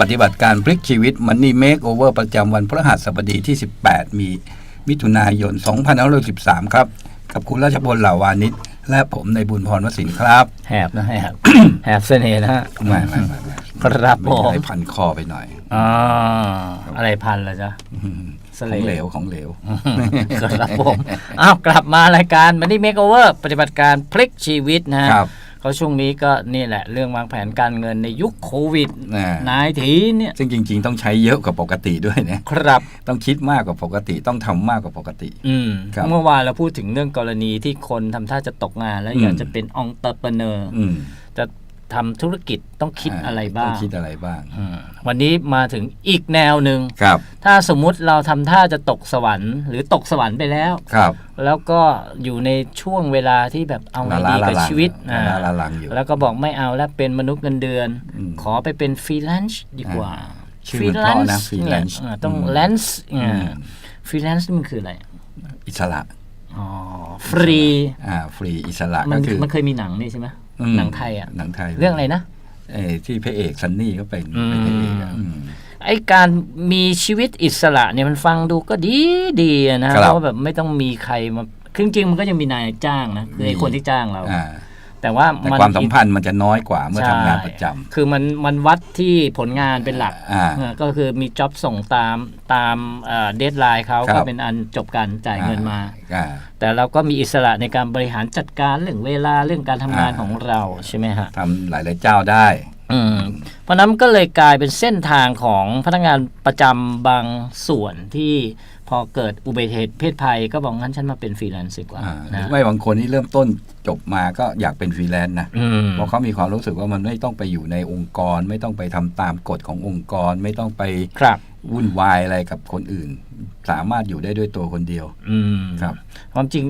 ปฏิบัติการพลิกชีวิตมันนี่เมคโอเวอร์ประจำวันพฤหัสบดีที่ 18 มีมิถุนายน 2513 ครับ กับคุณราชพลเหล่าวานิชและผมในบุญพรวสินครับ แหบนะแหบแหบเสน่ห์นะฮะไม่ไม่ไม่ไม่ครับไม่ผมให้พันคอไปหน่อยอ่าอะไรพันล่ะจ๊ะอืมเสขลองดเหลวของเหลวครับผมอ้าวกลับมารายการมันนี่เมคโอเวอร์ปฏิบัติการพลิกชีวิตนะฮะครับ เขาช่วงนี้ก็นี่แหละเรื่องวางแผนการเงินในยุคโควิดนะนายทีเนี่ยซึ่งจริง ๆ ต้องใช้เยอะกว่าปกติด้วยนะครับ ต้องคิดมากกว่าปกติต้องทำมากกว่าปกติ อืมครับเมื่อวานเราพูดถึงเรื่องกรณีที่คนทำท่าจะตกงาน แล้วอืมอยากจะเป็นองค์เตอร์เปเนอร์อืมจะ ทำธุรกิจต้องคิดอะไรบ้าต้องงคิดอะไรบ้างอืมวันนี้มาถึงอีกแนวหนึ่งครับถ้าสมมุติเราทำท่าจะตกสวรรค์หรือตกสวรรค์ไปแล้วครับ แล้วก็อยู่ในช่วงเวลาที่แบบเอาไงละดีละกับลังชีวิตละอ่าละลังอยู่แล้วก็บอกไม่เอาแล้วเป็นมนุษย์เงินเดือนอืมขอไปเป็นฟรีแลนซ์ดีกว่าชื่อมันเพราะนะ freelance เนี่ยอ่าต้องอืมแลนซ์อืมฟรีแลนซ์มันคืออะไร อิสระอ๋อฟรีอ่าฟรีอิสระมัก็นคือมันเคยมีหนังนี่ใช่ไหมอืม หนังไทยอะหนังไทยเรื่องอะไรนะเออที่พระเอกซันนี่ก็เป็นอืมเป็นพระเอกอะอืมไอการมีชีวิตอิสระเนี่ยมันฟังดูก็ดีดีอะนะครัเพบราะว่าแบบไม่ต้องมีใครมาคือจริงๆมันก็ยังมีนายจ้างนะคือไอมีคนที่จ้างเราอ่า แต่ว่าแต่มันความสัมพันธ์มันจะน้อยกว่าเมื่อทำงานประจำใช่คือมันมันวัดที่ผลงานเป็นหลักอ่าเออก็คือมีจ็อบส่งตามตามเดทไลน์เขาครับก็เป็นอันจบการจ่ายเงินมาอ่าแต่เราก็มีอิสระในการบริหารจัดการเรื่องเวลาเรื่องการทำงานอ่าของเราใช่ไหมฮะทำหลาย ๆ เจ้าได้อืมเพราะฉะนั้นก็เลยกลายเป็นเส้นทางของพนักงานประจำบางส่วนที่ พอเกิดอุบัติเหตุเพศภัยก็บอกงั้นฉันมาเป็นฟรีแลนซ์ดีกว่าอ่าหนะรือไม่บางคนที่เริ่มต้นจบมาก็อยากเป็นฟรีแลนซ์นะอืมเพราะเขามีความรู้สึกว่ามันไม่ต้องไปอยู่ในองค์กร ไม่ต้องไปทำตามกฎขององค์กร ไม่ต้องไปครับวุ่นวายอะไรกับคนอื่น สามารถอยู่ได้ด้วยตัวคนเดียว อืมครับ ความจริง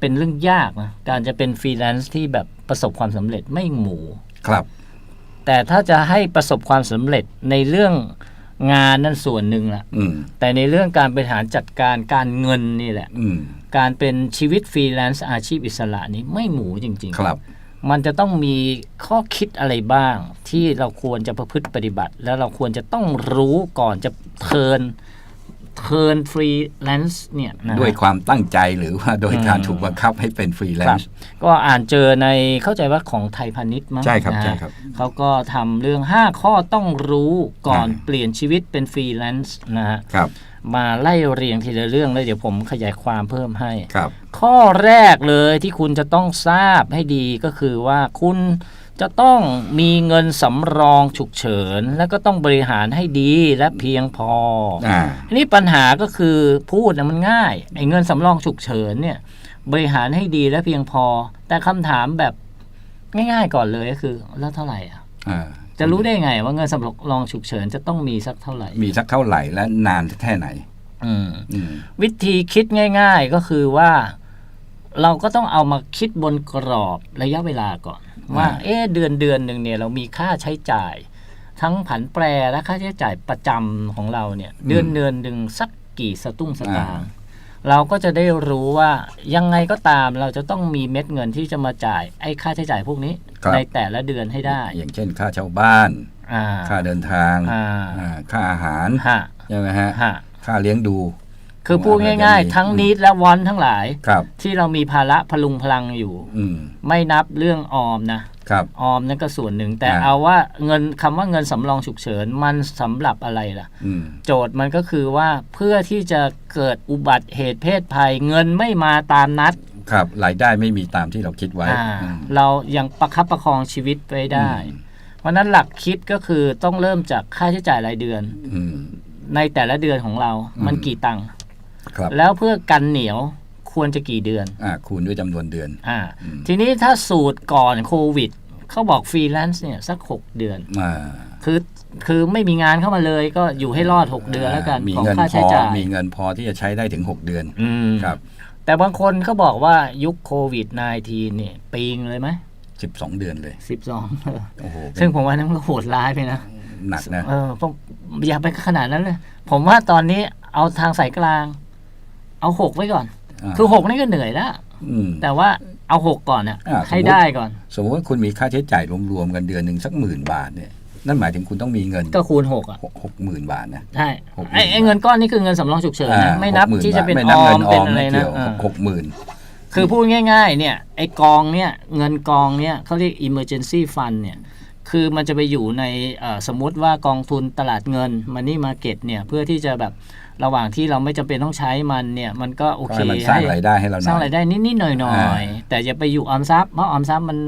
เป็นเรื่องยากนะการจะเป็นฟรีแลนซ์ที่แบบประสบความสำเร็จไม่หมูครับ แต่ถ้าจะให้ประสบความสำเร็จในเรื่อง งานนั่นส่วนหนึ่งแหละอืมแต่ในเรื่องการบริหารจัดการการเงินนี่แหละ อืมการเป็นชีวิตฟรีแลนซ์อาชีพอิสระนี้ไม่หมูจริง ๆ ครับ มันจะต้องมีข้อคิดอะไรบ้างที่เราควรจะประพฤติปฏิบัติ แล้วเราควรจะต้องรู้ก่อนจะเทิร์น เทิร์นฟรีแลนซ์เนี่ยนะฮะด้วยความตั้งใจหรือว่าโดยการอืมถูกบังคับให้เป็นฟรีแลครันบซ์ก็อ่านเจอในเข้าใจว่าของไทยพาณิชย์มั้งใช่ครับนะฮะใช่ครับเขาก็ทำเรื่อง 5 ข้อต้องรู้ก่อนอ่าเปลี่ยนชีวิตเป็นฟรีแลนซ์นะฮะครับมาไล่เรียงทีละเรื่องแล้วเดี๋ยวผมขยายความเพิ่มให้ครับ ข้อแรกเลยที่คุณจะต้องทราบให้ดีก็คือว่าคุณ จะต้องมีเงินสำรองฉุกเฉิน แล้วก็ต้องบริหารให้ดีและเพียงพออ่าทีนี้ปัญหาก็คือพูดนะมันง่ายไอ้เงินสำรองฉุกเฉินเนี่ย บริหารให้ดีและเพียงพอ แต่คำถามแบบง่าย ๆ ก่อนเลยก็คือ แล้วเท่าไหร่อะอ่าจะรู้ได้ไงว่าเงินสำรองฉุกเฉินจะต้องมีสักเท่าไหร่ มีสักเท่าไหร่และนานแค่ไหนอืมอืมวิธีคิดง่าย ๆก็คือว่า เราก็ต้องเอามาคิดบนกรอบระยะเวลาก่อน ว่าอ่าเอ๊ะเดือนเดือนหนึ่งเนี่ยเรามีค่าใช้จ่าย ทั้งผันแปรและค่าใช้จ่ายประจำของเราเนี่ยเดือนเดือนหนึ่งสักกี่สตุ้งสตางค์เราก็จะได้รู้ว่ายังไงก็ตามเราจะต้องมีเม็ดเงินที่จะมาจ่ายไอ้ค่าใช้จ่ายพวกนี้ครับในแต่ละเดือนให้ได้ อย่างเช่น ค่าเช่าบ้านอ่าค่าเดินทางอ่าอ่าค่าอาหารฮะใช่ไหมฮะฮะค่าเลี้ยงดู คือพูดง่ายๆ ทั้งนิดและวอนทั้งหลายครับที่เรามีภาระพลุงพลังอยู่ อืมไม่นับเรื่องออมนะครับ ออมนั่นก็ส่วนหนึ่ง แต่อ่า เอาว่าเงินคำว่าเงินสำรองฉุกเฉินมันสำหรับอะไรล่ะ อืม โจทย์มันก็คือว่าเพื่อที่จะเกิดอุบัติเหตุเพศภัยเงินไม่มาตามนัดครับรายได้ไม่มีตามที่เราคิดไว้อ่าอืม เรายังประคับประคองชีวิตไว้ได้ อืม เพราะฉะนั้นหลักคิดก็คือต้องเริ่มจากค่าใช้จ่ายรายเดือน อืม ในแต่ละเดือนของเราอืมมันกี่ตังค์ครับ แล้วเพื่อกันเหนียวควรจะกี่เดือนอ่าคูณด้วยจำนวนเดือน อ่าอืมทีนี้ถ้าสูตรก่อนโควิดเขาบอกฟรีแลนซ์เนี่ยสัก 6 เดือนอ่าคือคือไม่มีงานเข้ามาเลยก็อยู่ให้รอด 6 เดือนแล้วกันมีของเงินค่าพใช้อจ่ายมีเงินพอที่จะใช้ได้ถึง 6 เดือนอืมครับแต่บางคนเขาบอกว่ายุคโควิด -19 เนี่ยปีงเลยไหม12เดือนเลยสิบสองโอ้โหซึ่งผมว่านั่นก็โหดร้ายไปนะหนักนะเออผมอย่าไปขนาดนั้นเลย ผมว่าตอนนี้เอาทางสายกลาง เอาหกไว้ก่อนาคือหกนี่ก็เหนื่อยแล้วอืมแต่ว่าเอาหกก่อนน่ะอ่าให้สมมุติได้ก่อน สมมติว่าคุณมีค่าใช้จ่ายรวมๆกันเดือนหนึ่งสักหมื่นบาทเนี่ยนั่นหมายถึงคุณต้องมีเงินก็คูณหกอะหกหกหมื่นบาทนะใช่หกหมื่นไอ้ไอ้เงินก้อนนี้คือเงินสำรองฉุกเฉินนะอ่าไม่นับ60,000ที่จะเป็นไม่อนับอเงิมนอเป็อนมอะไรไม่นะเกี่ยวอ่าหกหมื่นคือพูดง่าย ๆ เนี่ยไอ้กองเนี่ยเงินกองเนี่ยเขาเรียก emergency fund เนี่ย คือมันจะไปอยู่ในเอ่อสมมติว่ากองทุนตลาดเงิน money market เนี่ยเพื่อที่จะแบบระหว่างที่เราไม่จำเป็นต้องใช้มันเนี่ยมันก็โอก็เคให้มันสร้างรายได้ให้เราหสร้างน่อรายยได้นิดๆหน่อ่าอยๆแต่อย่าไปอยู่ออมทรัพย์เพราะออมทรัพย์มัน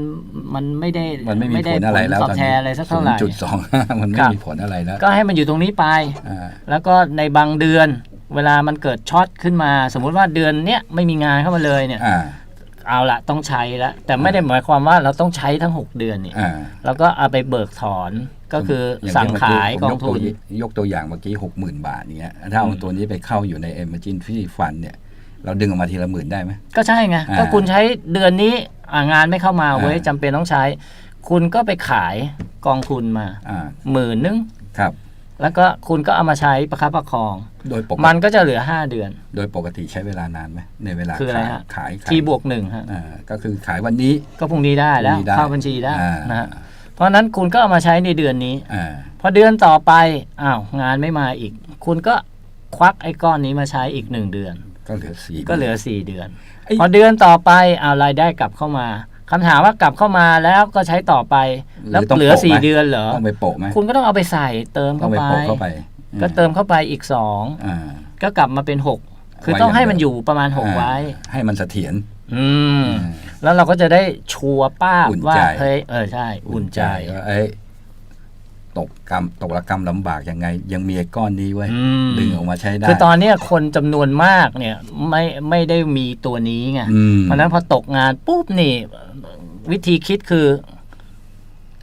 มันไม่ได้มันไม่มีผด้ลอะไรแล้วตอบตอนแทนี้นอะไรสักเท่าไหร่จุดสองมันไม่ครับมีผลอะไรแล้ว ก็ให้มันอยู่ตรงนี้ไปอ่าแล้วก็ในบางเดือนเวลามันเกิดช็อตขึ้นมา สมมุติว่าเดือนเนี้ยไม่มีงานเข้ามาเลยเนี่ยอ่า เอาละต้องใช้แล้วแต่ไม่ได้หมายความว่าเราต้องใช้ทั้ง 6 เดือนเนี่ยอ่า แล้วก็เอาไปเบิกถอนก็คืออย่างสั่งที่ขายเมื่กองผมทุนยกตัวยกตัวอย่างเมื่อกี้หกหมื่นบาทเนี้ยถ้าเอาตัวนี้ไปเข้าอยู่ใน emergency fund เนี่ย เราดึงออกมาทีละหมื่นได้ไหม ก็ใช่ไงอ่าก็คุณใช้เดือนนี้อ่างานไม่เข้ามาเว้ยอ่า จำเป็นต้องใช้ คุณก็ไปขายกองทุนมาอ่า หมื่นนึง ครับ แล้วก็คุณก็เอามาใช้ประคับประคอง โดยปกมันติก็จะเหลือ 5 เดือน โดยปกติใช้เวลานานไหมในเวลาคืออะไรขายฮะขายขายทีบวกหนึ่งฮะอ่าก็คือขายวันนี้ก็พรุ่งนี้ได้แล้วพรุ่งนี้ได้เข้าบัญชีได้อ่านะฮะเพราะฉะนั้นคุณก็เอามาใช้ในเดือนนี้อ่าพอเดือนต่อไปอ้าวงานไม่มาอีก คุณก็ควักไอ้ก้อนนี้มาใช้อีกหนึ่งเดือน ก็เหลือสี่ก็เหลือสี่เดือนไอ้พอเดือนต่อไปเอารายได้กลับเข้ามา คำถามว่ากลับเข้ามาแล้วก็ใช้ต่อไป แล้วต้องเหลือโปะไหมสี่เดือนเหรอต้องไปโปะไหมคุณก็ต้องเอาไปใส่เติมต้อเข้างไปไปโปะเข้าไป ก็เติมเข้าไปอีกสองอ่าก็กลับมาเป็นหกคือไว้ต้องให้อย่างเดิมมันอยู่ประมาณหกอ่าไว้ ให้มันเสถียรอืมอ่าแล้วเราก็จะได้ชัวร์ป้าบอุ่นว่าใจเฮ้ยเออใช่ อุ่นใจว่าเอ้ย ตกกรรมตกระกรรมลำบากยังไง ยังมีไอ้ก้อนนี้ไว้ยอืมดึงออกมาใช้ได้ คือตอนเนี้ยคนจำนวนมากเนี่ยไม่ไม่ได้มีตัวนี้ไงอืมเพราะฉะนั้นพอตกงานปุ๊บนี่ วิธีคิดคือ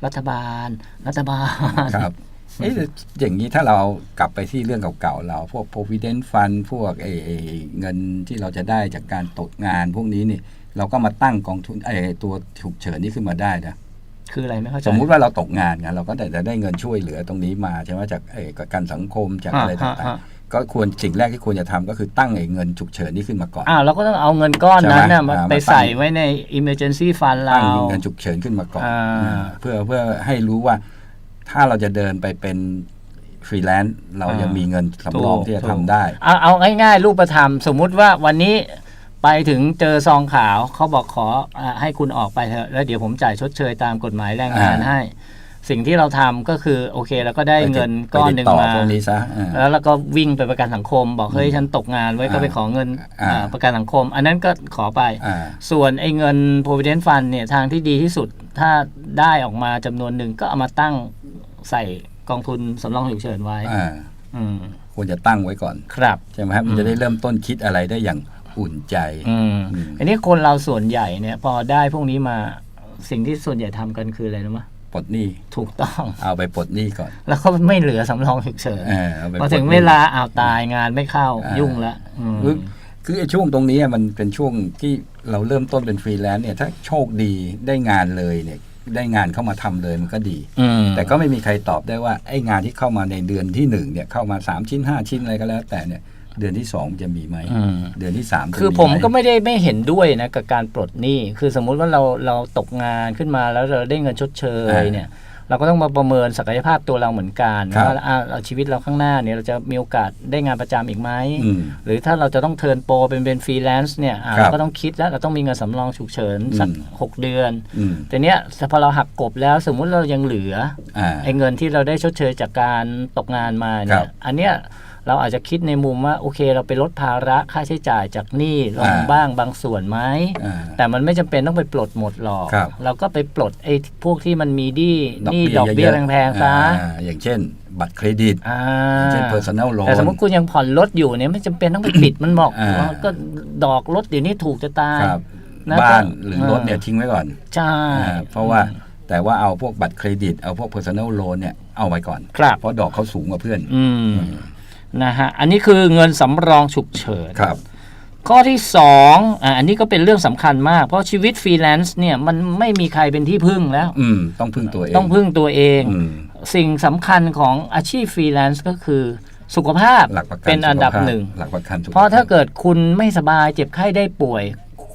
รัฐบาล รัฐบาลครับเอ๊ะอย่างนี้ถ้าเรากลับไปที่เรื่องเก่าๆเรา พวก provident fund พวกไอ้ไอ้เงินที่เราจะได้จากการตกงานพวกนี้นี่ เราก็มาตั้งกองทุนไอ้ตัวฉุกเฉินนี้ขึ้นมาได้นะ คืออะไรไม่เข้าใจ สมมุติว่าเราตกงานไงเราก็จะได้เงินช่วยเหลือตรงนี้มาใช่ไหมจากไอ้ประกันสังคมจากอะไรอ่าต่างอ่าๆก็ควรสิ่งแรกที่ควรจะทำก็คือตั้งไอ้เงินฉุกเฉินนี้ขึ้นมาก่อนอ้าวเราก็ต้องเอาเงินก้อนนั้นน่ะใช่ไหมมาอ่าไปมาตั้งใส่ไว้ใน emergency fund เราตั้งเงินฉุกเฉินขึ้นมาก่อนอ่าอ่าเพื่อเพื่อให้รู้ว่าถ้าเราจะเดินไปเป็นฟรีแลนซ์เรายังมีเงินสำรองที่จะทำได้ เอาเอาง่ายๆรูปธรรมสมมุติว่าวันนี้ ไปถึงเจอซองขาวเขาบอกขออ่าให้คุณออกไปเถอะแล้วเดี๋ยวผมจ่ายชดเชยตามกฎหมายแรงงานอ่าให้ สิ่งที่เราทำก็คือโอเคเราก็ได้ไปติดเงินก้อนหนึ่งไปติดต่มาพวกนี้ซะอ่าแล้วเราก็วิ่งไปประกันสังคม บอกเฮ้ยฉันตกงานไว้ก็ไปขอเงินอ่าอ่าประกันสังคม อันนั้นก็ขอไปอ่าส่วนไอ้เงิน provident fund เนี่ยทางที่ดีที่สุดถ้าได้ออกมาจำนวนหนึ่งก็เอามาตั้งใส่กองทุนสำรองฉุกเฉินไว้อ่าอืมควรจะตั้งไว้ก่อนครับใช่ไหมครับมันจะได้เริ่มต้นคิดอะไรได้อย่าง อุ่นใจอืมอืมอันนี้คนเราส่วนใหญ่เนี่ย พอได้พวกนี้มาสิ่งที่ส่วนใหญ่ทำกันคืออะไรรู้ไหมปลดหนี้ถูกต้อง เอาไปปลดหนี้ก่อน แล้วก็ไม่เหลือสำรองฉุกเฉินเออเอาไปพอปดถึงหนี้เวลาอ้าวตายงานไม่เข้าอ่ายุ่ยุ่งละอืมคือคือไอ้ช่วงตรงนี้มันเป็นช่วงที่เราเริ่มต้นเป็นฟรีแลนซ์เนี่ยถ้าโชคดีได้งานเลยเนี่ยได้งานเข้ามาทำเลยมันก็ดีอืมแต่ก็ไม่มีใครตอบได้ว่าไอ้งานที่เข้ามาในเดือนที่หนึ่งเนี่ยเข้ามาสามชิ้นห้าชิ้นอะไรก็แล้ว แต่เนี่ย เดือนที่สองจะมีไหมอืมเดือนที่สามจะคือผมไหก็ไม่ได้ไม่เห็นด้วยนะกับการปลดหนี้คือสมมุติว่าเราเราตกงานขึ้นมาแล้วเราได้เงินชดเชยเนี่ย เราก็ต้องมาประเมินศักยภาพตัวเราเหมือนกันครับว่าอะเอาชีวิตเราข้างหน้าเนี่ยเราจะมีโอกาสได้งานประจำอีกไหมอืมหรือถ้าเราจะต้องเทิร์นโปรเป็นเป็นฟรีแลนซ์เนี่ยอะครับเราก็ต้องคิดแล้วเราต้องมีเงินสำรองฉุกเฉินสักอืมหกเดือนอืมแต่เนี้ยพอเราหักกบแล้วสมมุติเรายังเหลืออ่าไอ้เงินที่เราได้ชดเชยจากการตกงานมาครัเนี่ยบอันเนี้ย เราอาจจะคิดในมุมว่าโอเค เราไปลดภาระค่าใช้จ่ายจากหนี้ลงอ่าบ้างบางส่วนไหมอ่าแต่มันไม่จำเป็นต้องไปปลดหมดหรอกครับเราก็ไปปลดไอ้พวกที่มันมีหนี้หนี้ดอกเบี้ยะๆแพงๆซะอ่าอย่างเช่น บัตรเครดิตอ่าอย่างเช่น personal loan แต่สมมติคุณยังผ่อนรถอยู่เนี่ยไม่จำเป็นต้องไปปิดมันบอกอ่าว่าก็ดอกรถเดี๋ยวนี้ถูกจะตายครับนะบ้านก็หรือรถเนี่ยทิ้งไว้ก่อนใช่อ่าเพราะว่าแต่ว่าเอาพวกบัตรเครดิตเอาพวก personal loan เนี่ยเอาไว้ก่อนครับเพราะดอกเขาสูงกว่าเพื่อนอืม นะฮะอันนี้คือเงินสำรองฉุกเฉินครับ ข้อที่สองอ่าอันนี้ก็เป็นเรื่องสำคัญมาก เพราะชีวิตฟรีแลนซ์เนี่ยมันไม่มีใครเป็นที่พึ่งแล้ว อืมต้องพึ่งตัวเองต้องพึ่งตัวเองอืมสิ่งสำคัญของอาชีพฟรีแลนซ์ก็คือสุขภาพหลักประกันเป็นอันดับสุขภาพหนึ่ง หลักประกันสุขภเพราะถ้าเกิดคุณไม่สบายเจ็บไข้ได้ป่วย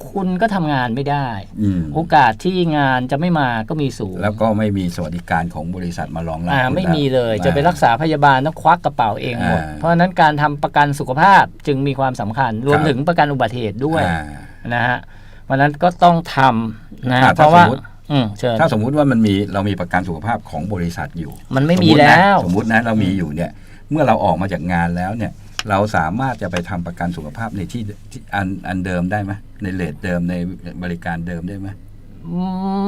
คคุณก็ทำงานไม่ได้อืมโอกาสที่งานจะไม่มาก็มีสูง แล้วก็ไม่มีสวัสดิการของบริษัทมารองรับอ่าคุณไม่แล้วมีเลยจะไปรักษาพยาบาลต้องควักกระเป๋าเองหมดอ่าเพราะฉะนั้นการทำประกันสุขภาพจึงมีความสำคัญ รวมครับถึงประกันอุบัติเหตุด้วยอ่านะฮะเพราะฉะนั้นก็ต้องทำนะอ่าเพราะว่าถ้าสมมุติอืมเชิญถ้าสมมุติว่ามันมีเรามีประกันสุขภาพของบริษัทอยู่ มันไม่มีสตินะแล้ว สมมตินะเรามีอยู่เนี่ย เมื่อเราออกมาจากงานแล้วเนี่ย เราสามารถจะไปทำประกันสุขภาพในที่ที่อันอันเดิมได้ไหมในเลทเดิมในบริการเดิมได้ไหม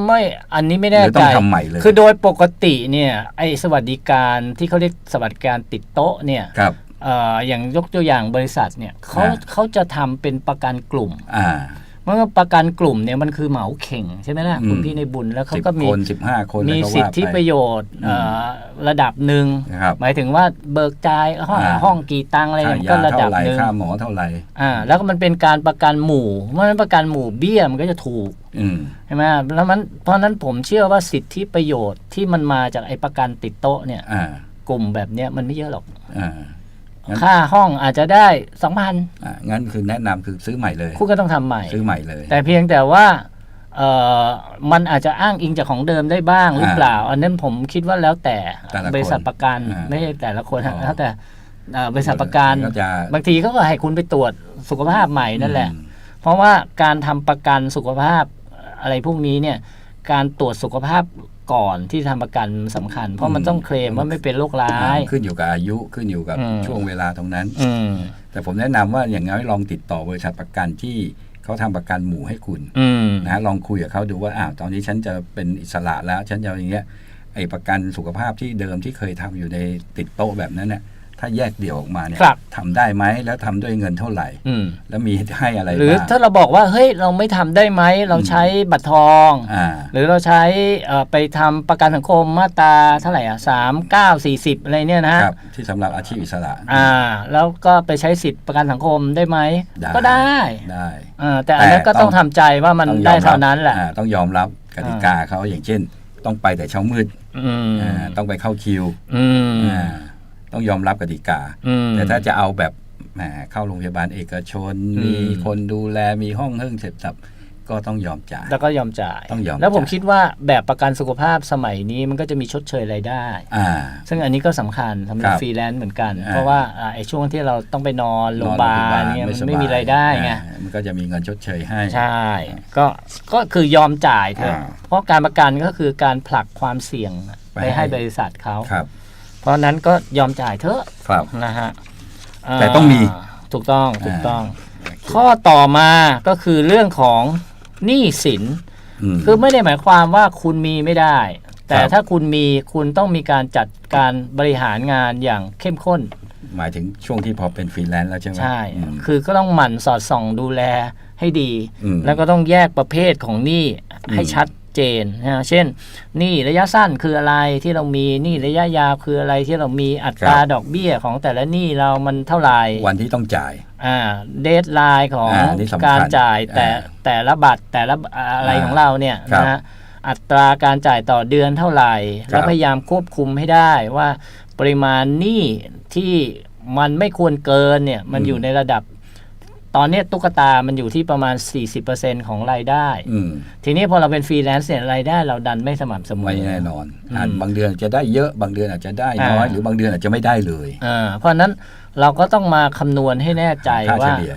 ไม่อันนี้ไม่หแน่รือใจต้องทำใหม่เลยคือโดยปกติเนี่ยไอ้สวัสดิการที่เขาเรียกสวัสดิการติดโต๊ะเนี่ยครับเอ่ออย่างยกตัวอย่างบริษัทเนี่ยเขาอ่าเขาจะทำเป็นประกันกลุ่มอ่าเมื่อประกันกลุ่มเนี่ยมันคือเหมาเข่งใช่ไหมล่ะอืมคุณพี่ในบุญแล้วเขาสิบก็มีคนสิบห้าคนมีแล้วก็สิทว่าธิไปประโยชน์เอ่อระดับหนึ่งนะครับหมายถึงว่าเบิกจ่ายห้องอ่าห้องกี่ตังค์อะไรค่าเนี่ยก็ยาระดัเท่าบไหร่หนึ่งค่าหมอเท่าไหร่อ่าแล้วก็มันเป็นการประกันหมู่เพราะฉะนั้นประกันหมู่เบี้ยมันก็จะถูกอืมใช่ไหมแล้วมันเพราะฉะนั้นผมเชื่อว่าสิทธิประโยชน์ที่มันมาจากไอ้ประกันติดโต๊ะเนี่ยอ่ากลุ่มแบบเนี้ยมันไม่เยอะหรอกอ่างั้น ค่าห้องอาจจะได้สองพันอ่างั้นคือแนะนำคือซื้อใหม่เลย คุณก็ต้องทำใหม่ ซื้อใหม่เลย แต่เพียงแต่ว่าเอ่อมันอาจจะอ้างอิงจากของเดิมได้บ้างหรือเปล่า อันนั้นผมคิดว่าแล้วแต่แต่ละคนบริษัทประกันอ่าไม่ใช่แต่ละคนอ๋อแล้วแต่เอ่อบริษัทประกันก็จะบางทีเขาก็ให้คุณไปตรวจสุขภาพใหม่นั่นแหละอืมเพราะว่าการทำประกันสุขภาพอะไรพวกนี้เนี่ยการตรวจสุขภาพ ก่อนที่ทำประกันสำคัญ เพราะมันต้องเคลมว่าไม่เป็นโรคร้าย ขึ้นอยู่กับอายุขึ้นอยู่กับอืมช่วงเวลาตรงนั้นอืมแต่ผมแนะนำว่าอย่างน้อยลองติดต่อบริษัทประกันที่เขาทำประกันหมู่ให้คุณอืมนะฮะลองคุยกับเขาดูว่าอ้าวตอนนี้ฉันจะเป็นอิสระแล้ว ฉันจะอย่างเงี้ยไอ้ประกันสุขภาพที่เดิมที่เคยทำอยู่ในติดโต๊ะแบบนั้นเนี่ย ถ้าแยกเดี่ยวออกมาเนี่ยครับ ทำได้ไหมแล้วทำด้วยเงินเท่าไหร่ อืม แล้วมีให้อะไรหรือบ้างถ้าเราบอกว่าเฮ้ยเราไม่ทำได้ไหมเราใช้บัตรทอง อ่า หรือเราใช้เอ่อไปทำประกันสังคมมาตราเท่าไหร่อะสามเก้าสี่สิบอะไรเนี่ยนะฮะครับที่สำหรับอาชีพอิสระ อ่า แล้วก็ไปใช้สิทธิประกันสังคมได้ไหมได้ ก็ได้ได้ อ่าแต่อันนั้นแต่ก็ต้ต้อองงทำใจว่ามันต้องยอได้รับเท่านั้นแหละ อ่าต้องยอมรับกติกาเขาอย่างเช่น ต้องไปแต่เช้ามืดอืมอ่าต้องไปเข้าคิวอืม อ่า ต้องยอมรับกติกาอืมแต่ถ้าจะเอาแบบแหมเข้าโรงพยาบาลเอกชนอืมมีคนดูแลมีห้องเฮิ่งเสร็จสับก็ต้องยอมจ่ายแล้วก็ยอมจ่ายต้องยอมแล้วผมจ่ายคิดว่าแบบประกันสุขภาพสมัยนี้มันก็จะมีชดเชยรายได้อ่าซึ่งอันนี้ก็สำคัญสำหรับครับฟรีแลนซ์เหมือนกันอ่าเพราะว่าอ่าไอ้ช่วงที่เราต้องไปนอนโรงพยาบาลเนี่ยมันสบไม่มีรายได้ไงอ่ามันก็จะมีเงินชดเชยให้ใช่ก็ก็คือยอมจ่ายเถอะอ่าเพราะการประกันก็คือการผลักความเสี่ยงไปไปให้ให้บริษัทเขาครับ เพราะฉะนั้นก็ยอมจ่ายเถอะครับ นะฮะแต่ต้องมีาถูกต้องถูกต้องอ่าข้อต่อมาก็คือเรื่องของหนี้สินอืมคือไม่ได้หมายความว่าคุณมีไม่ได้ แต่ครับ ถ้าคุณมีคุณต้องมีการจัดการบริหารงานอย่างเข้มข้น หมายถึงช่วงที่พอเป็นฟรีแลนซ์แล้วใช่ไหมใช่ อืม คือก็ต้องหมั่นสอดส่องดูแลให้ดี อืมแล้วก็ต้องแยกประเภทของหนี้ให้อืม ชัด เจนนะเช่นหนี้ระยะสั้นคืออะไรที่เรามีหนี้ระยะยาวคืออะไรที่เรามีอัตราดอกเบี้ยของแต่ละหนี้เรามันเท่าไหร่วันที่ต้องจ่ายอ่าเดทไลน์ของอ่านี่สำคัญการจ่ายแต่อ่าแต่ละบัตรแต่ละอะไรอ่าของเราเนี่ยครับนะฮะอัตราการจ่ายต่อเดือนเท่าไหร่ครับแล้วพยายามควบคุมให้ได้ว่าปริมาณหนี้ที่มันไม่ควรเกินเนี่ยมันอยู่ในระดับ ตอนเนี้ยตุ๊กตามันอยู่ที่ประมาณ 40%ของรายได้อืมทีนี้พอเราเป็นฟรีแลนซ์เนี่ยรายได้เราดันไม่สม่ำเสมอไม่แน่นอนอืมอาจบางเดือนอาจจะได้เยอะบางเดือนอาจจะได้น้อยอ่าหรือบางเดือนอาจจะไม่ได้เลยอ่าเพราะฉะนั้นเราก็ต้องมาคำนวณให้แน่ใจค่าเฉว่าลี่ย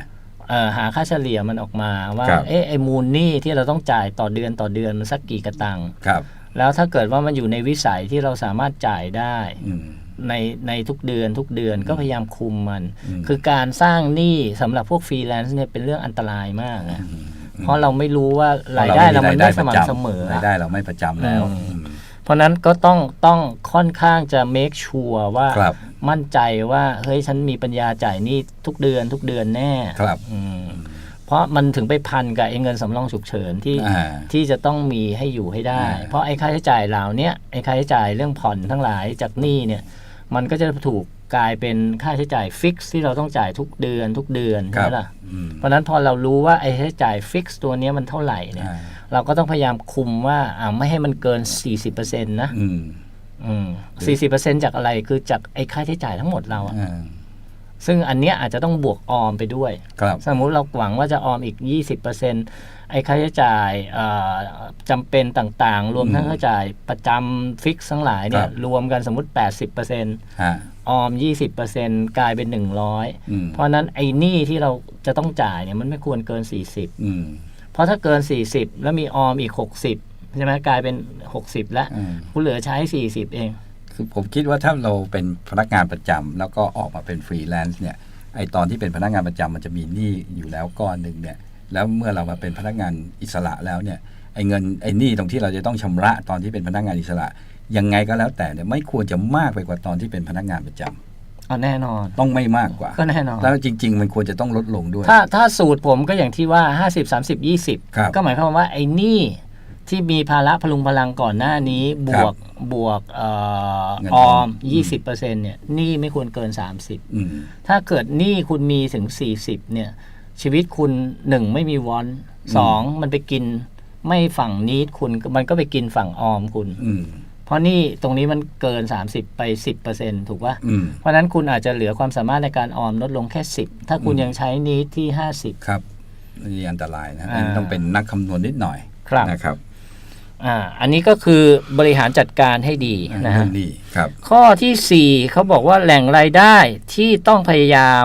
เอ่อหาค่าเฉลี่ยมันออกมาว่าครับเอ๊ะไอ้มูลหนี้ที่เราต้องจ่ายต่อเดือนต่อเดือนมันสักกี่กระตังครับ แล้วถ้าเกิดว่ามันอยู่ในวิสัยที่เราสามารถจ่ายได้อืม ในในทุกเดือนทุกเดือนก็พยายามคุมมันอืมคือการสร้างหนี้สำหรับพวกฟรีแลนซ์เนี่ยเป็นเรื่องอันตรายมากนะเพราะเราไม่รู้ว่ารายได้เรามันไม่สม่ำเสมอรายได้เราไม่ประจำแล้วอืมอืมเพราะนั้นก็ต้องต้องค่อนข้างจะ make sure ว่าครับมั่นใจว่าเฮ้ยฉันมีปัญญาจ่ายหนี้ทุกเดือนทุกเดือนแน่ครับอืมเพราะมันถึงไปพันกับไอ้เงินสำรองฉุกเฉินที่อ่าที่จะต้องมีให้อยู่ให้ได้อ่าเพราะไอ้ค่าใช้จ่ายเหล่าเนี้ยไอ้ค่าใช้จ่ายเรื่องผ่อนทั้งหลายจากหนี้เนี่ย มันก็จะถูกกลายเป็นค่าใช้จ่ายฟิกซ์ที่เราต้องจ่ายทุกเดือนทุกเดือนครัใช่บไหมล่ะอืมเพราะฉะนั้นพอเรารู้ว่าไอ้ค่าใช้จ่ายฟิกซ์ตัวเนี้ยมันเท่าไหร่เนี่ยอ่าเราก็ต้องพยายามคุมว่าอ่าไม่ให้มันเกิน 40%นะอืมอืม40%จากอะไรคือจากไอ้ค่าใช้จ่ายทั้งหมดเราอะอ่าซึ่งอันเนี้ยอาจจะต้องบวกออมไปด้วยครับสมมุติเราหวังว่าจะออมอีก20% ไอ้ค่าใช้จ่ายเอ่อจำเป็นต่างๆ รวมทั้งอืมค่าใช้จ่ายประจำฟิกทั้งหลายเนี่คยรับรวมกันสมมติ 80%ฮะออม 20%กลายเป็น 100อืมเพราะฉะนั้นไอ้หนี้ที่เราจะต้องจ่ายเนี่ยมันไม่ควรเกิน 40อืมเพราะถ้าเกิน 40 แล้วมีออมอีก 60 ใช่ไหมกลายเป็น 60 แล้วอืมคุณเหลือใช้ 40 เองคือผมคิดว่าถ้าเราเป็นพนักงานประจำแล้วก็ออกมาเป็นฟรีแลนซ์เนี่ยไอตอนที่เป็นพนักงานประจำมันจะมีหนี้อยู่แล้วก้อนหนึ่งเนี่ย แล้วเมื่อเรามาเป็นพนักงานอิสระแล้วเนี่ยไอเงินไอหนี้ตรงที่เราจะต้องชำระตอนที่เป็นพนักงานอิสระ ยังไงก็แล้วแต่เนี่ยไม่ควรจะมากไปกว่าตอนที่เป็นพนักงานประจำเอาแน่นอนต้องไม่มากกว่าก็แน่นอนแล้วจริง ๆ มันควรจะต้องลดลงด้วย ถ้าถ้าสูตรผมก็อย่างที่ว่า 50 30 20ครับก็หมายความว่าไอ้หนี้ที่มีภาระพลุงพลังก่อนหน้านี้บวกบวกเอ่อเงินออมอืม20%เนี่ยหนี้ไม่ควรเกิน 30อืมถ้าเกิดหนี้คุณมีถึง 40เนี่ย ชีวิตคุณหนึ่งไม่มีวอนสองมันไปกินไม่ฝั่งนี้คุณมันก็ไปกินฝั่งออมคุณอืมเพราะหนี่ตรงนี้มันเกิน 30 ไป 10%ถูกป่ะอืมเพราะฉะนั้นคุณอาจจะเหลือความสามารถในการออมลดลงแค่ 10 ถ้าคุณอืมยังใช้นี้ที่ 50 ครับนี่อันตรายนะอ่าต้องเป็นนักคำนวณนิดหน่อยครับนะครับอ่าอันนี้ก็คือบริหารจัดการให้ดีนะเรื่ฮะองหนี้ครับ ข้อที่ 4เขาบอกว่าแหล่งรายได้ที่ต้องพยายาม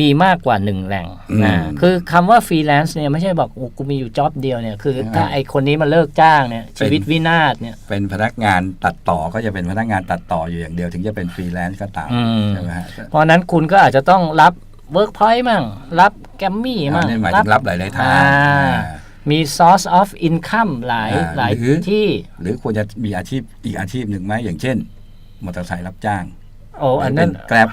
มีมากกว่าหนึ่งแหล่งนะอืมคือคำว่าฟรีแลนซ์เนี่ยไม่ใช่บอกโอ้กูมีอยู่จ็อบเดียวเนี่ยคืออ่าถ้าไอคนนี้มาเลิกจ้างเนี่ยเป็นชีวิตวินาศเนี่ยเป็นพนักงานตัดต่อก็จะเป็นพนักงานตัดต่ออยู่อย่างเดียวถึงจะเป็นฟรีแลนซ์ก็ตามอืมใช่ไหมฮะเพราะฉะนั้นคุณก็อาจจะต้องรับเวิร์กพอยต์มั่ง รับแกมมี่อ่ามั่งนี่หมายถึงรับหลาย ๆ ทางอ่าอ่ามี source of income หลายอ่าหลายหรือที่ หรือควรจะมีอาชีพอีกอาชีพหนึ่งไหมอย่างเช่นมอเตอร์ไซค์รับจ้างโอ้อันนั้นแกร็บ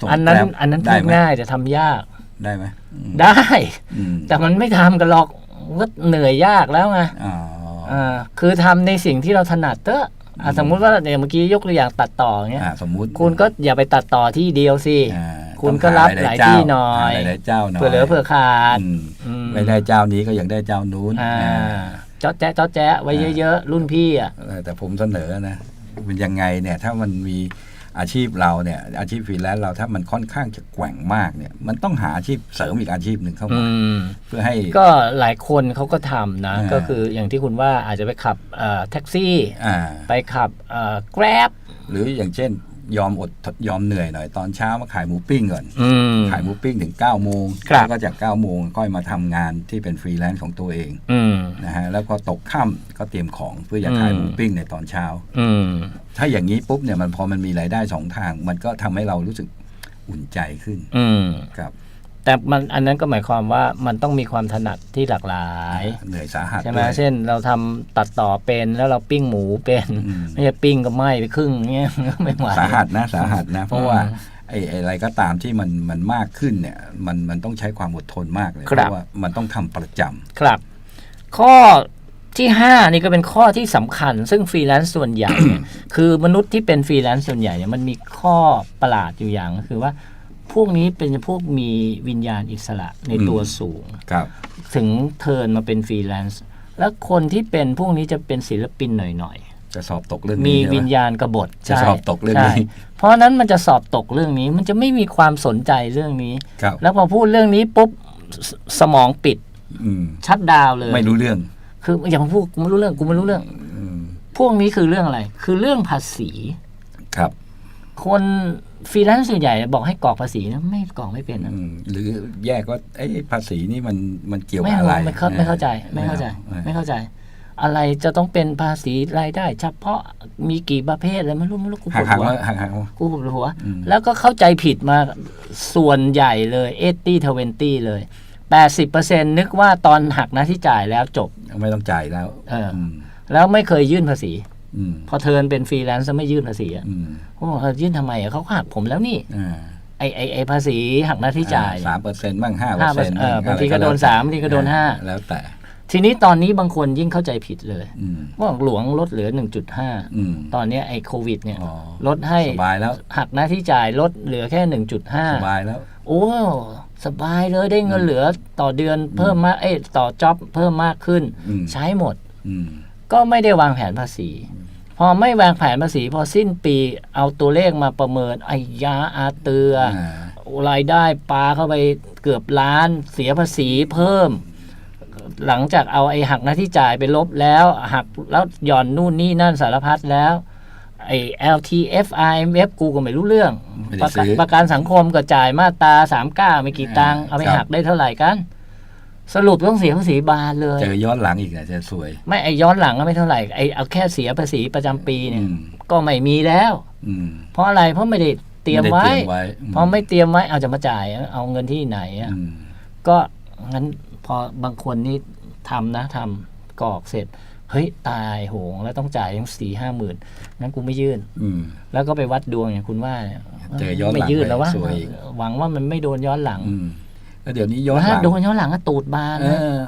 ส่งอันนั้น Grab อันนั้นได้พูดไหมง่ายแต่ทำยาก ได้ไหมอืมได้ อืมแต่มันไม่ทำกันหรอกก็เหนื่อยยากแล้วไงอ๋ออ่าคือทำในสิ่งที่เราถนัดเตอะอะอืมสมมุติว่าเนี่ยเมื่อกี้ยกตัวอย่างตัดต่ออย่างเงี้ย อ่าสมมุติคุณก็อย่าไปตัดต่อที่เดียวสิ อ่าคุณต้องก็รับหหลายเจ้ที่หน่อยหลายๆเจ้าหน่อยเผื่อเหลือเผื่อขาดอืมอืมไม่ได้เจ้านี้ก็ยังได้เจ้านู้นอ่าอ่า เจ้าแจ๊ะเจ้าแจ๊ะไว้เยอะๆ รุ่นพี่อะ เออแต่ผมเสนอนะมันยังไงเนี่ย ถ้ามันมี อาชีพเราเนี่ยอาชีพฟรีแลนซ์เราถ้ามันค่อนข้างจะแกว่งมากเนี่ยมันต้องหาอาชีพเสริมอีกอาชีพหนึ่งเข้าอืมามเพื่อให้ก็หลายคนเขาก็ทำนะอ่าก็คืออย่างที่คุณว่าอาจจะไปขับเอ่อแท็กซี่อ่าไปขับเอ่อ Grab หรืออย่างเช่น ยอมอดยอมเหนื่อยหน่อยตอนเช้ามาขายหมูปิ้งก่อนอืมขายหมูปิ้งถึง9ก้าโมงครับแล้วก็จาก9ก้าโมงก็มาทำงานที่เป็นฟรีแลนซ์ของตัวเองอืมนะฮะแล้วก็ตกค่ำก็เตรียมของเพื่อจะขายอืมหมูปิ้งในตอนเช้าอืมถ้าอย่างนี้ปุ๊บเนี่ยมันพอมันมีรายได้สองทาง มันก็ทำให้เรารู้สึกอุ่นใจขึ้นอืมครับ แต่มันอันนั้นก็หมายความว่ามันต้องมีความถนัดที่หลากหลายเหนื่อยสาหัสใช่ไหมด้วยเช่นเราทำตัดต่อเป็นแล้วเราปิ้งหมูเป็นอืมไม่ใช่ปิ้งก็ไหม้ไปครึ่งเงี้ยไม่ไหวสาหัสนะสาหัสนะ เพราะว่าอืมไอ้ไอ้อะไรก็ตามที่มันมันมากขึ้นเนี่ยมันมันต้องใช้ความอดทนมากเลยคเพรับราะว่ามันต้องทำประจำครับ ข้อที่ 5 นี่ก็เป็นข้อที่สำคัญ ซึ่งฟรีแลนซ์ส่วนใหญ่เนี่ยคือมนุษย์ที่เป็นฟรีแลนซ์ส่วนใหญ่เนี่ยมันมีข้อประหลาดอยู่อย่างก็คือว่า พวกนี้เป็นพวกมีวิญญาณอิสระในตัวสูง ครับ ถึงเทิร์นมาเป็นฟรีแลนซ์แล้วคนที่เป็นพวกนี้จะเป็นศิลปินหน่อยจะสอบตกเรื่องๆ มีนี้ใช่ไหวิญญาณกบฏจะใช่สอบตกเรื่องนี้ ใช่เพราะฉะนั้นมันจะสอบตกเรื่องนี้มันจะไม่มีความสนใจเรื่องนี้ ครับ แล้วพอพูดเรื่องนี้ปุ๊บสสมองปิดอืม ชัดดาวน์เลย ไม่รู้เรื่องคืออย่ามาพูดกูไม่รู้เรื่องกูไม่รู้เรื่องอืมพวกนี้คือเรื่องอะไร คือเรื่องภาษี ครับ คน ฟรีแลนซ์ส่วนใหญ่บอกให้กรอกภาษีนะไม่กรอกไม่เป็นนะอืมหรือแยกว่าไอ้ภาษีนี่มันมันเกี่ยวไม่กับรู้อะไรไม่เข้าไม่เข้าใจไม่เข้าใจไม่ไม่เข้าใจ อะไรจะต้องเป็นภาษีรายได้ เฉพาะมีกี่ประเภทอะไรไม่รู้ไม่รู้กูปหัวกดหักหัวว่าหักหักว่า กูปวดหัว อืม แล้วก็เข้าใจผิดมาส่วนใหญ่เลยเอตี้ทเวนตี้เลย 80%นึกว่าตอนหักหน้าที่จ่ายแล้วจบ ไม่ต้องจ่ายแล้วเอออื มแล้วไม่เคยยื่นภาษีอืม พอเทิร์นเป็นฟรีแลนซ์ไม่ยื่นภาษีอะอืมผมบอกเออยื่นทำไมอะเขาก็หักผมแล้วนี่อ่าไอไอไอภาษีหักหน้าที่จ่ายสามเปอร์เซ็นต์บ้างห้าเปอห้าร์เปอร์เซ็นเซ็นต์ต์เออบางทีก็โดนสามบางทีก็โดนห้าแล้วแต่ ทีนี้ตอนนี้บางคนยิ่งเข้าใจผิดเลยอืมว่าหลวงลดเหลืออืม1.5ตอนเนี้ยไอโควิดเนี่ยอ๋อลดให้สบายแล้วหักหน้าที่จ่ายลดเหลือแค่ส1.5บายแล้ว โอ้สบายเลยได้เงินเหลือต่อเดือนเพิ่มมากเอ้ยต่อจ็อบเพิ่มมากขึ้นอืมใช้หมดอืม ก็ไม่ได้วางแผนภาษี พอไม่วางแผนภาษี พอสิ้นปีเอาตัวเลขมาประเมินไอ้ยาอาเตืออ่ารายได้ปลาเข้าไปเกือบล้านเสียภาษีเพิ่ม หลังจากเอาไอ้หักหน้าที่จ่ายไปลบแล้ว หักแล้วหย่อนนู่นนี่นั่นสารพัดแล้วไอ้ LTF IMF กูก็ไม่รู้เรื่องไม่ได้ประกันซื้อประกันสังคมก็จ่ายมาตราสามเก้าไม่กี่ตังค์อ่าเอาไปครับหักได้เท่าไหร่กัน สรุปต้องเสียภาษีบานเลย เจอย้อนหลังอีกนะจะสวย ไม่ไอ้ย้อนหลังก็ไม่เท่าไหร่ไอ้เอาแค่เสียภาษีประจำปีเนี่ยอืม ก็ไม่มีแล้ว อืม เพราะอะไรเพราะไม่ได้เตรียมไว้ด้เตรียมไว้พอไม่เตรียมไว้เอาจะมาจ่ายเอาเงินที่ไหนอะอืมก็งั้นพอบางคนนี่ทำนะทำกรอกเสร็จ เฮ้ยตายโหงแล้วต้องจ่ายยังสี่ห้าหมื่นงั้นกูไม่ยื่น อืม แล้วก็ไปวัดดวงอย่างคุณว่าเนี่ยเจอย้อนหลังไม่ยื่นแล้ววะไปสวยอีก หวังว่ามันไม่โดนย้อนหลัง อืม แล้วเดี๋ยวนี้ย้อนหถ้าลังโดนย้อนหลังก็ตูดบานเอนะอ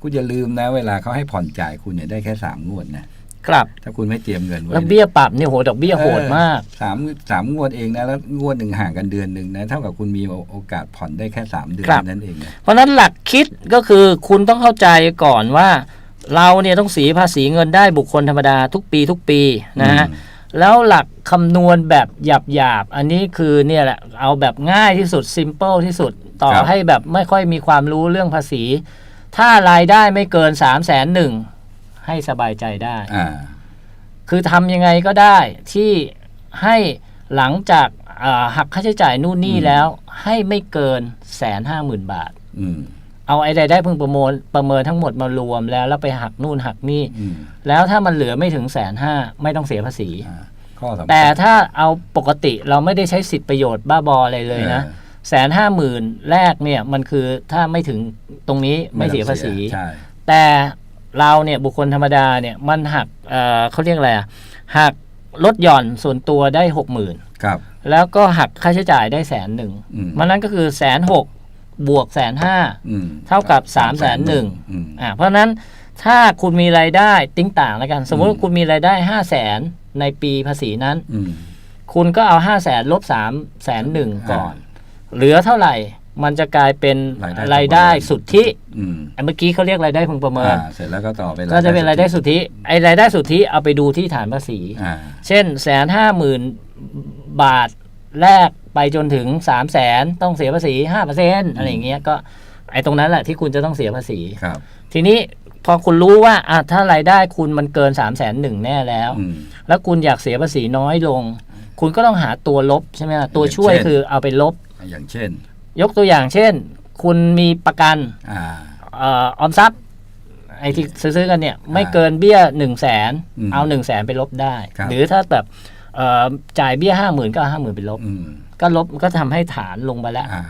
คุณอย่าลืมนะ เวลาเขาให้ผ่อนจ่ายคุณเนี่ยได้แค่สามงวดนะครับถ้าคุณไม่เตรียมเงินไว้แล้วเบี้ยปรับเนี่ยโหดอกเบี้ยโหดมากสามสามงวดเองนะแล้วงวดหนึ่งห่างกันเดือนหนึ่งนะเท่ากับคุณมีโอกาสผ่อนได้แค่สามเดือนครับนั่นเองนะเพราะฉะนั้นหลักคิดก็คือคุณต้องเข้าใจก่อนว่า เราเนี่ยต้องเสียภาษีเงินได้บุคคลธรรมดาทุกปีทุกปีนะฮะอืม แล้วหลักคำนวณแบบหยาบหยาบๆอันนี้คือเนี่ยแหละเอาแบบง่ายที่สุด simple ที่สุดต่อครับให้แบบไม่ค่อยมีความรู้เรื่องภาษี ถ้ารายได้ไม่เกิน3ามแสนหนึ่งให้สบายใจได้อ่าคือทำยังไงก็ได้ที่ให้หลังจากอ่าหักค่าใช้จ่ายนู่นนี่อืมแล้ว ให้ไม่เกินแสนห้าหมื่นบาทอืม เอาไอ้รายได้เพิ่งประเมินประเมินทั้งหมดมารวมแล้ว แล้วไปหักนู่นหักนี่ อืมแล้วถ้ามันเหลือไม่ถึงแสนห้าไม่ต้องเสียภาษี อ่าข้อสำคัญแต่ถ้าเอาปกติเราไม่ได้ใช้สิทธิประโยชน์บ้าบออะไรเลยนะออแสนห้าหมื่นแรกเนี่ยมันคือถ้าไม่ถึงตรงนี้ไม่เสียภาษี ใช่ แต่เราเนี่ยบุคคลธรรมดาเนี่ยมันหักเอ่อเขาเรียกอะไรอะหักลดหย่อนส่วนตัวได้หกหมื่นครับ แล้วก็หักค่าใช้จ่ายได้แสนหนึ่งอืม มันนั้นก็คือแสนหก บวกแสนห้าอืมเท่ากับ3 1 0 0 0อืมอ่าเพราะฉะนั้นถ้าคุณมีรายได้ติ้งต่างแล้วกัน สมมติอืมว่าคุณมีรายได้ห้าแสนในปีภาษีนั้นอืมคุณก็เอาห้าแสนลบสามแสนหนึ่งก่อนอ่เหลือเท่าไหร่มันจะกลายเป็นรายได้รายได้สุทธิอืมเมื่อกี้เขาเรียกรายได้พึงประเมินอ่าเสร็จแล้วก็ต่อเป็นก็จะเป็นรายได้สุทธิ ไอ้รายได้สุทธิเอาไปดูที่ฐานภาษีอ่าเช่นแสนห้าหมื่นบาท แรกไปจนถึงสามแสนต้องเสียภาษีห้าเปอร์เซ็นต์อะไรอย่างเงี้ยก็ไอ้ตรงนั้นแหละที่คุณจะต้องเสียภาษี ครับ ทีนี้พอคุณรู้ว่าอะถ้ารายได้คุณมันเกิน3ามแสนหนึ่งแน่แล้ว อืม แล้วคุณอยากเสียภาษีน้อยลง คุณก็ต้องหาตัวลบใช่ไหมล่ะตัวช่วยอย่างเช่น คือเอาไปลบ อย่างเช่น ยกตัวอย่างเช่น คุณมีประกันอ่า เออออมทรัพย์ไอ้ที่ซื้อๆกันเนี่ยไม่อ่าเกินเบี้ย1นึ่งแสนอืมเอา1นึ่งแสนไปลบได้ ครับ หรือถ้าแบบเอ่อ จ่ายเบี้ยห้าหมื่นก็ห้าหมื่นไปลบอืมก็ลบก็ทำให้ฐานลงไปแล้วอ่า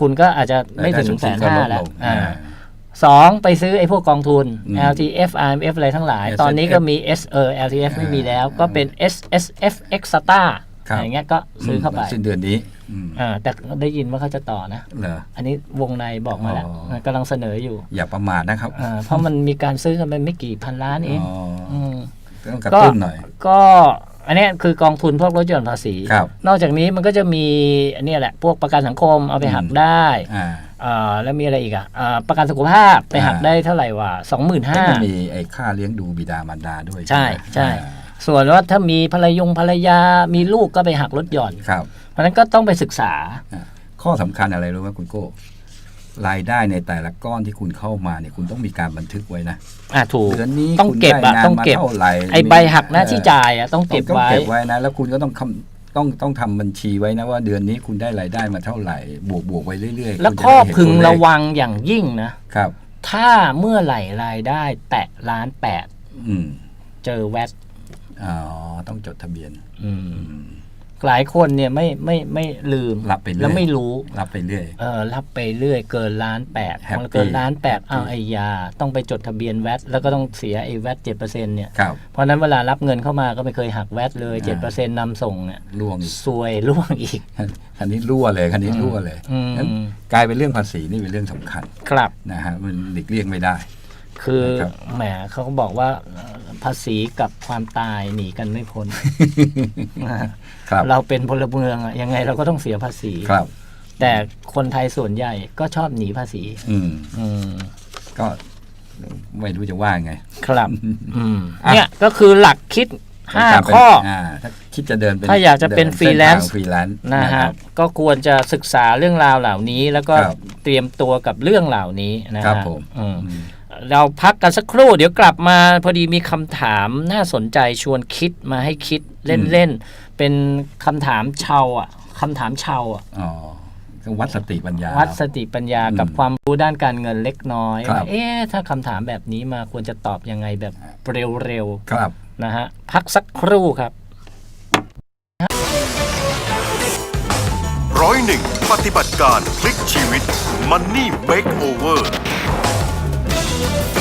คุณก็อาจจะไม่ถึงรายแสได้นสุทธิก็ห้าลดแล้วงอ่าอ่าสองไปซื้อไอ้พวกกองทุนอืม LTF IMF อะไรทั้งหลาย S S F ตอนนี้ก็มี S เออ LTF ไม่มีแล้ว ก็เป็น S S F X STA ครับอย่างเงี้ยก็ซื้อเข้าไปสิ้นเดือนนี้อืมอ่าแต่ได้ยินว่าเขาจะต่อนะเหรออันนี้วงในบอกมาแล้วอ๋อกำลังเสนออยู่ อย่าประมาทนะครับอ่าเพราะมันมีการซื้อกันไปไม่กี่พันล้านเองอ๋อมต้องกระตุ้นหน่อย ก็ อันเนี้ยคือกองทุนพวกลดหย่อนภาษี ครับนอกจากนี้มันก็จะมีอันเนี้ยแหละพวกประกันสังคมเอาไปหักอืมได้อ่าอ่าแล้วมีอะไรอีกอะอ่าประกันสุขภาพไปหักอ่าได้เท่าไหร่วะสองหมื่นแล้วห้า ก็มีไอ้ค่าเลี้ยงดูบิดามารดาด้วยใช่ไหมใช่ อ่าส่วนว่าถ้ามีภรรยงภรรยา มีลูกก็ไปหักลดหย่อน ครับ เพราะฉะนั้นก็ต้องไปศึกษา ข้อสำคัญอะไรรู้ไหมคุณโก้ รายได้ในแต่ละก้อนที่คุณเข้ามาเนี่ยคุณต้องมีการบันทึกไว้นะอะถูกเดือนนี้ต้องคุณเก็บได้อะงานต้องมาเก็บเท่าไหร่ไอใบหักหน้าที่จ่ายอะต้องเก็เก็บบต้องไว้เก็บไว้นะ แล้วคุณก็ต้องคำต้องต้องทำบัญชีไว้นะว่าเดือนนี้คุณได้รายได้มาเท่าไหร่ บวกบวกไว้เรื่อยๆ แล้วคุณจะข้อได้เห็นพึงตัวเลขระวังอย่างยิ่งนะครับ ถ้าเมื่อไหร่รายได้แตะล้านแปดอืมเจอแวดอ๋อ ต้องจดทะเบียน อืม หลายคนเนี่ยไม่ไม่ไม่ลืมรับไปเรื่อยแล้วไม่รู้รับไปเรื่อยเออรับไปเรื่อย เกินล้านแปด Happy มันเกินล้านแปด Happy อ้าวไอ้ยา ต้องไปจดทะเบียนแวดแล้วก็ต้องเสียไอ้แวดเจ็ดเปอร์เซ็นต์เนี่ยครับ เพราะฉะนั้นเวลารับเงินเข้ามาก็ไม่เคยหักแวดเลยอ่าเจ็ดเปอร์เซ็นต์นำส่งเนี่ยล่วงอีก ซวยล่วงอีก คันนี้รั่วเลยคันนี้รั่วเลยอืม งั้นกลายเป็นเรื่องภาษีนี่เป็นเรื่องสำคัญครับ นะฮะมันหลีกเลี่ยงไม่ได้ คือนะครับแหมเขาก็บอกว่าเอ่อภาษีกับความตายหนีกันไม่พ้นนะฮะครับเราเป็นพลเมืองอะยังไงเราก็ต้องเสียภาษีครับ แต่คนไทยส่วนใหญ่ก็ชอบหนีภาษี อืมอืมก็ไม่รู้จะว่าไง ครับ อืมอะเนี่ยก็คือหลักคิดห้าการเป็นข้ออ่าถ้าคิดจะเดินเป็นถ้าอยากจะเป็นดิฟรีแลนซ์เส้ทางฟรีแลนซ์นะคฮะรับก็ควรจะศึกษาเรื่องราวเหล่านี้ แล้วก็ครับเตรียมตัวกับเรื่องเหล่านี้นะฮะครับผมอืมอืม เราพักกันสักครู่ เดี๋ยวกลับมาพอดีมีคำถามน่าสนใจชวนคิดมาให้คิดเล่นๆ เป็นคำถามชาวอะคำถามชาวอะอ๋อก็วัดสติปัญญา วัดสติปัญญากับอืมความรู้ด้านการเงินเล็กน้อยครับว่าเอ๊ะ ถ้าคำถามแบบนี้มาควรจะตอบยังไงแบบเร็วครับๆนะฮะ พักสักครู่ครับร้อยหนึ่งปฏิบัติการพลิกชีวิต Money Makeover Thank you.